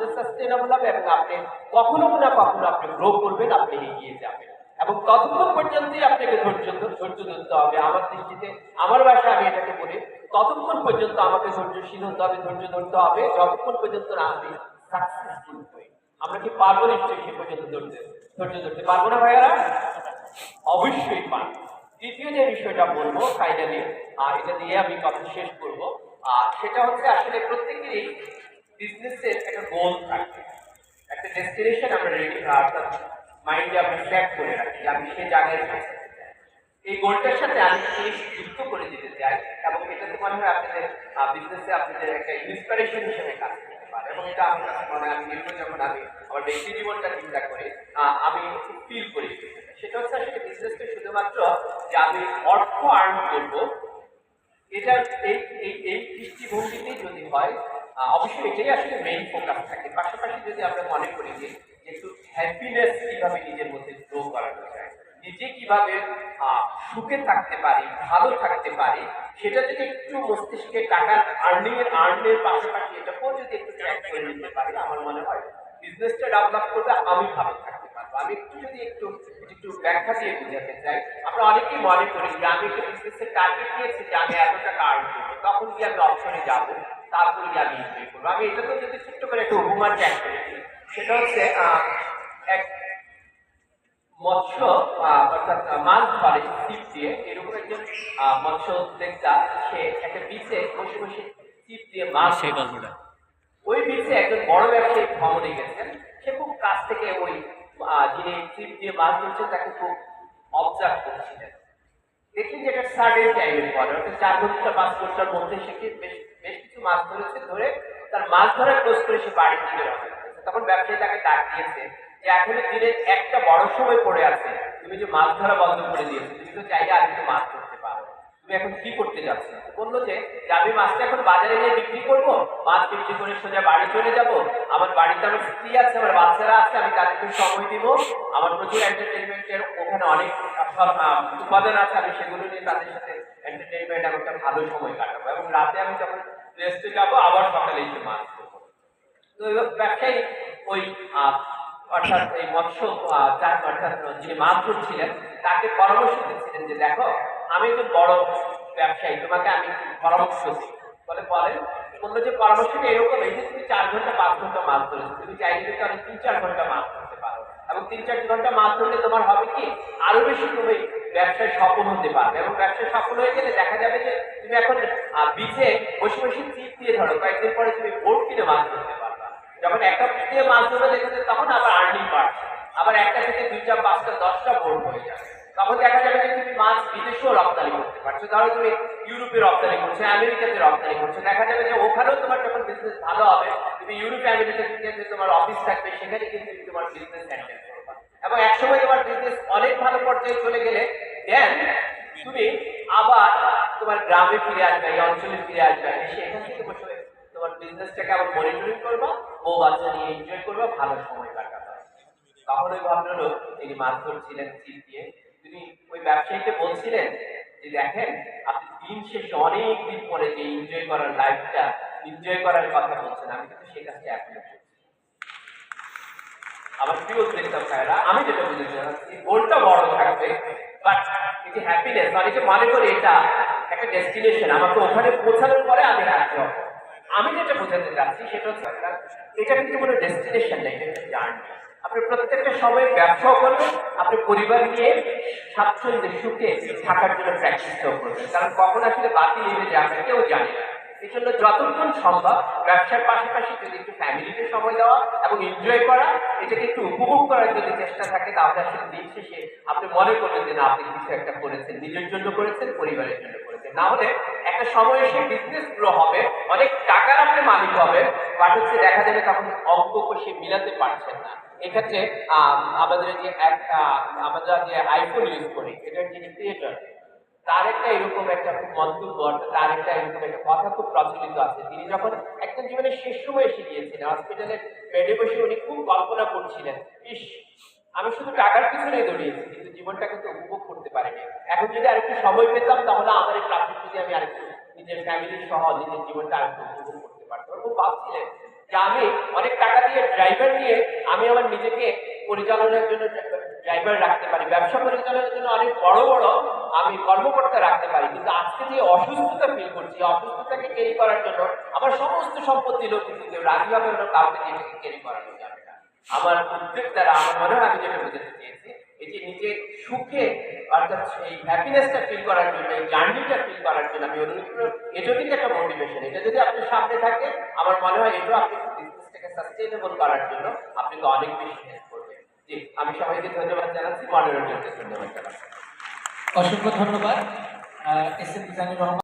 Business sustainable হবে এবং আপনি কখনো না কখনো আপনি গ্রো করবেন, আপনি এগিয়ে যাবেন। এবং ততক্ষণ পর্যন্তই আপনাকে ধৈর্য ধৈর্য ধরতে হবে। আমার দৃষ্টিতে, আমার ভাষায় আমি এটাকে বলি, ততক্ষণ পর্যন্ত আমাকে ধৈর্যশীল হতে হবে, ধৈর্য ধরতে হবে। যতক্ষণ পর্যন্ত না আমি সাকসেসফুল হই, আমরা কি পারব নিশ্চয়ই সে পর্যন্ত ধরতে, ধৈর্য ধরতে পারব না ভাইয়ারা? অবশ্যই পারব। তৃতীয় যে বিষয়টা বলব ফাইনালি এটা দিয়ে আমি কথা শেষ করব। আর সেটা হচ্ছে আসলে প্রত্যেকেরই বিজনেসের একটা গোল থাকে। একটা ডেস্টিনেশন আমরা রেডি অর্থাৎ মাইন্ডে আমরা সেট করে রাখি যে আমি সে জায়গায় পৌঁছাতে চাই। এই গোলটার সাথে আমি শেষ যুক্ত করে দিতে চাই এবং এটাতে মনে হয় আপনাদের বিজনেসে আপনাদের একটা ইন্সপিরেশন হিসেবে কাজ করতে পারে। এবং এটা আমার কাছে মনে হয় আমি দীর্ঘ যখন আমি আমার ব্যক্তি জীবনটা চিন্তা করি আমি ফিল করি সেটা হচ্ছে আসলে বিজনেসকে শুধুমাত্র যে আমি অর্থ আর্ন করব এটা এই এই দৃষ্টিভঙ্গিতেই যদি হয় অবশ্যই এটাই আসলে মেইন ফোকাস থাকে। পাশাপাশি যদি আমরা মনে করি যে একটু হ্যাপিনেস কীভাবে নিজের মধ্যে গ্রো করানো যায়, নিজে কীভাবে সুখে থাকতে পারি, ভালো থাকতে পারি, সেটা যদি একটু মস্তিষ্কে টাকার আর্নিং এর আর্নের পাশাপাশি এটাকেও যদি একটু ট্র্যাক করে নিতে পারি, আমার মনে হয় বিজনেসটা ডেভেলপ করতে আমি ভালো থাকতে পারব। আমি একটু যদি একটু একটু ব্যাখ্যা দিয়ে বোঝাতে চাই, আমরা অনেকেই মনে করি যে, আমি একটা বিজনেসের টার্গেট দিয়েছি যে, আমি এত তখন গিয়ে আমি অপশনে যাব তারপরে গিয়ে আমি ইনভেস্ট করব আমি এটাতেও যদি ছোট্ট করে একটা উপমা ট্যাগ করেছি সেটা হচ্ছে এক মৎস্য অর্থাৎ মাছ ধরে ছিপ দিয়ে। এরকম একজন মৎস্য উদ্যোক্তা সে একটা বিচে বসে বসে ছিপ দিয়ে মাছ সেই গল্পটা। ওই বিচে একজন বড় ব্যবসায়ী ভ্রমণে গেছেন। সে খুব কাছ থেকে ওই যিনি ছিপ দিয়ে মাছ ধরছেন তাকে খুব অবজার্ভ করছিলেন। দেখলেন যে এটা সার্ডেন টাইমের পরে। অর্থাৎ চার ঘণ্টা, পাঁচ ঘণ্টার মধ্যে সে বেশ বেশ কিছু মাছ ধরেছে, ধরে তার মাছ ধরা ক্লোজ করে সে বাড়ির দিকে রওনা তখন ব্যবসায়ী তাকে ডাক দিয়েছে যে, এখন দিনের একটা বড় সময় পড়ে আছে। তুমি যে মাছ ধরা বন্ধ করে দিয়েছ, তুমি তো চাইলে আর একটু মাছ তুমি এখন কি করতে যাচ্ছ? বলল যে আমি মাছটা এখন বাজারে নিয়ে বিক্রি করব? মাছ বিক্রি করে সোজা বাড়ি চলে যাব? আমার বাড়িতে আমার স্ত্রী আছে, আমার বাচ্চারা আছে, আমি তাদেরকে সময় দিব। আমার প্রচুর এন্টারটেনমেন্টের ওখানে অনেক উপাদান আছে, আমি সেগুলো নিয়ে তাদের সাথে এন্টারটেনমেন্ট এবং একটা ভালো সময় কাটাবো। এবং রাতে আমি যখন রেস্টে যাব, আবার সকালে এসে মাছ ধরবো। তো ব্যবসায়ী ওই অর্থাৎ এই মৎস্য অর্থাৎ যিনি মাছ ধরছিলেন, তাকে পরামর্শ দিচ্ছিলেন যে, দেখো আমি তো বড় ব্যবসায়ী, তোমাকে আমি পরামর্শ দিই। বলে বলেন বলল যে পরামর্শটা এরকম, এই যে তুমি চার ঘণ্টা, পাঁচ ঘণ্টা মাছ ধরেছো, তুমি চাইলে আমি তিন চার ঘণ্টা মাছ ধরতে পারো। এবং তিন চার ঘণ্টা মাছ ধরলে তোমার হবে কি, আরও বেশি তুমি ব্যবসায় সফল হতে পারবে। এবং ব্যবসায় সফল হয়ে গেলে দেখা যাবে যে তুমি এখন বিচে বসে বসে চিপ দিয়ে ধরো, কয়েকদিন পরে তুমি বোর্ড কিনে মাছ ধরতে পারবে। যখন একটা দিয়ে মাছ ধরে দেখেছে তখন আবার আর্নিং বাড়ছে। আবার একটা থেকে দুইটা, পাঁচটা, দশটা বোর্ড হয়ে যাবে। তখন দেখা যাবে যে তুমি মাছ বিদেশেও রপ্তানি করতে পারছ। ধরো তুমি ইউরোপে রপ্তানি করছ, আমেরিকাতে রপ্তানি করছ, দেখা যাবে যে ওখানেও তোমার যখন বিজনেস ভালো হবে, তুমি ইউরোপে আমেরিকা থেকে তোমার অফিস থাকবে, সেখানে কিন্তু তুমি তোমার বিজনেস হ্যান্ডেল এবং একসময় তোমার বিজনেস অনেক ভালো পর্যায়ে চলে গেলে দেন তুমি আবার তোমার গ্রামে ফিরে আসবে, এই অঞ্চলে ফিরে আসবে, এসে এখান থেকে বসে তোমার বিজনেসটাকে আবার মনিটরিং করবা, বউ বাচ্চা নিয়ে এনজয় করবা, ভালো সময় কাটাবা। তখন ওই তিনি মাছ ধরছিলেন ছিপ দিয়ে তিনি ওই ব্যবসায়ীকে বলছিলেন যে দেখেন, আপনি দিন অনেক দিন পরে যে এনজয় করার লাইফটা এনজয় করার কথা বলছেন, আমি কিন্তু কাজটা এখনও আমার প্রিয় দেখতাম ভাইরা আমি যেটা বুঝেছি গোলটা বড় থাকবে বাট এই যে হ্যাপিনেস অনেকে মনে করে এটা একটা ডেস্টিনেশন আমাকে ওখানে পৌঁছানোর পরে আমি হ্যাপি আমি যেটা বোঝাতে চাচ্ছি সেটা হচ্ছে এটা কিন্তু কোনো ডেস্টিনেশন নেই এটা জার্নি আপনি প্রত্যেকটা সময় ব্যবসাও করবেন আপনি পরিবার নিয়ে স্বাচ্ছন্দ্যে সুখে থাকার জন্য প্র্যাকটিসটাও করবেন। কারণ কখন আসলে বাতি নেমে যাবে কেউ জানে না। এই জন্য যতক্ষণ সম্ভব ব্যবসার পাশাপাশি যদি একটু ফ্যামিলিকে সময় দেওয়া এবং এনজয় করা, এটাকে একটু উপভোগ করার যদি চেষ্টা থাকে, তাহলে আসলে দিন শেষে আপনি মনে করবেন যে না, আপনি কিছু একটা করেছেন, নিজের জন্য করেছেন, পরিবারের জন্য করেছেন। না হলে একটা সময় এসে বিজনেসগুলো হবে, অনেক টাকার আপনি মালিক হবে বাট হচ্ছে দেখা যাবে তখন অঙ্ক সে মিলাতে পারছেন না। এক্ষেত্রে আমাদের যে এক আমরা যে আইফোন ইউজ করি, এটার যিনি ক্রিয়েটর তার একটা এরকম একটা খুব মন্তব্য তার একটা এরকম একটা কথা খুব প্রচলিত আছে। তিনি যখন একদম জীবনের শেষ সময় এসে গিয়েছিলেন হসপিটালে বেডে বসে উনি খুব কল্পনা করছিলেন, ইস, আমি শুধু টাকার পিছনে দৌড়িয়েছি, কিন্তু জীবনটা কিন্তু উপভোগ করতে পারিনি। এখন যদি আরেকটু সময় পেতাম, তাহলে আমার এই প্রাপ্তি যদি আমি আরেকটু নিজের ফ্যামিলির সহ নিজের জীবনটা আরেকটু উপভোগ করতে পারতাম। খুব ভাবছিলেন যে আমি অনেক টাকা দিয়ে ড্রাইভার নিয়ে আমি আমার নিজেকে পরিচালনার জন্য ড্রাইভার রাখতে পারি, ব্যবসা পরিচালনার জন্য অনেক বড় বড় আমি কর্মকর্তা রাখতে পারি। কিন্তু আজকে যে অসুস্থতা ফিল করছি, অসুস্থতাকে ক্যারি করার জন্য আমার সমস্ত সম্পত্তি লোক কিন্তু রাজি হবে না, কাউকে যেটাকে ক্যারি করানো যাবে না। আমার উদ্যোগ দ্বারা আমার মনে হয় আমি যেটা বোঝাতে চেয়েছি, এই যে নিজে সুখে অর্থাৎ এই হ্যাপিনেসটা ফিল করার জন্য, এই জার্নিটা ফিল করার জন্য আমি অনুরোধ এটা কিন্তু একটা মোটিভেশন এটা যদি আপনি সামনে থাকে, আমার মনে হয় এটাও আপনি বিজনেসটাকে সাস্টেনেবল করার জন্য আপনাকে অনেক বেশি হেল্প করবে। জি, আমি সবাইকে ধন্যবাদ জানাচ্ছি। মনোরঞ্জনকে ধন্যবাদ জানাচ্ছি। অসংখ্য ধন্যবাদ। এস এম জানি রহমান